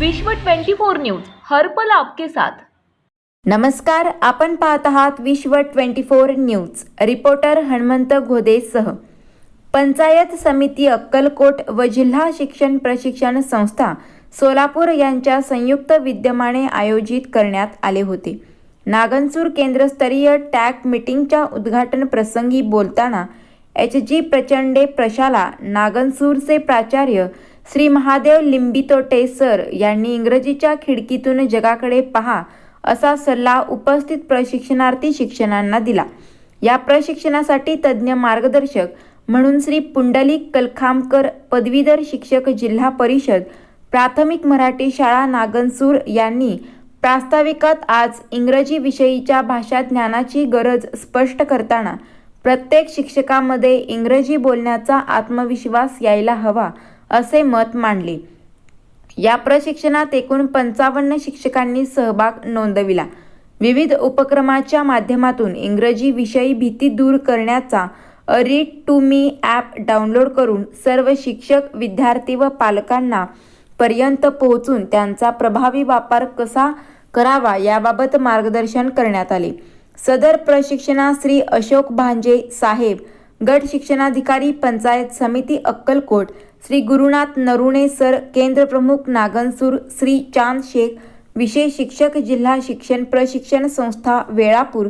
विश्व 24 न्यूज हर्पल आपके साथ. नमस्कार आपण पाहत आहात विश्व 24 न्यूज रिपोर्टर हनुमंत घोदेसह पंचायत समिती अक्कलकोट व जिल्हा शिक्षण प्रशिक्षण संस्था सोलापूर यांच्या संयुक्त विद्यमाने आयोजित करण्यात आले होते. नागनसूर केंद्रस्तरीय टॅग मीटिंगच्या उद्घाटन प्रसंगी बोलताना एच जी प्रचंडे प्रशाला नागनसूरचे प्राचार्य श्री महादेव लिंबितोटे सर यांनी इंग्रजीच्या खिडकीतून जगाकडे पहा असा सल्ला उपस्थित प्रशिक्षणार्थी शिक्षणांना दिला. या प्रशिक्षणासाठी तज्ज्ञ मार्गदर्शक म्हणून श्री पुंडलिक कलखामकर पदवीधर शिक्षक जिल्हा परिषद प्राथमिक मराठी शाळा नागनसूर यांनी प्रास्ताविकात आज इंग्रजी विषयीच्या भाषा ज्ञानाची गरज स्पष्ट करताना प्रत्येक शिक्षकामध्ये इंग्रजी बोलण्याचा आत्मविश्वास यायला हवा असे मत मांडले. या प्रशिक्षणात एकूण पंचावन्न शिक्षकांनी सहभाग नोंदविला. विविध उपक्रमाच्या माध्यमातून इंग्रजी विषयी भीती दूर करण्याचा read to me app download करून सर्व शिक्षक विद्यार्थी व पालकांना पर्यंत पोहोचून त्यांचा प्रभावी वापर कसा करावा याबाबत मार्गदर्शन करण्यात आले. सदर प्रशिक्षणा श्री अशोक भांजे साहेब गट शिक्षणाधिकारी पंचायत समिती अक्कलकोट श्री गुरुनाथ नरुणे सर केंद्र प्रमुख नागनसूर श्री चांद शेख विषय शिक्षक जिल्हा शिक्षण प्रशिक्षण संस्था वेळापूर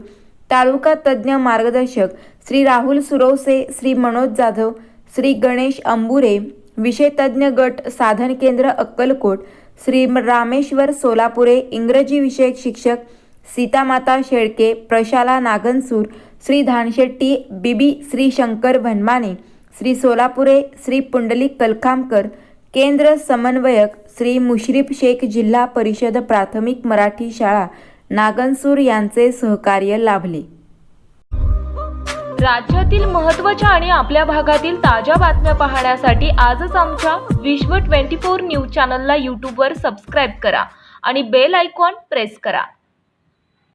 तालुका तज्ज्ञ मार्गदर्शक श्री राहुल सुरवसे श्री मनोज जाधव श्री गणेश अंबुरे विषय तज्ज्ञ गट साधन केंद्र अक्कलकोट श्री रामेश्वर सोलापुरे इंग्रजी विषयक शिक्षक सीतामाता शेळके प्रशाला नागनसूर श्री धानशेट्टी बीबी श्री शंकर भनमाने श्री सोलापुरे श्री पुंडलिक कलखामकर केंद्र समन्वयक श्री मुश्रीफ शेख जिल्हा परिषद प्राथमिक मराठी शाळा नागनसूर यांचे सहकार्य लाभले. राज्यातील महत्त्वाच्या आणि आपल्या भागातील ताज्या बातम्या पाहण्यासाठी आजच आमच्या विश्व 24 न्यूज चॅनलला यूट्यूबवर सबस्क्राईब करा आणि बेल आयकॉन प्रेस करा.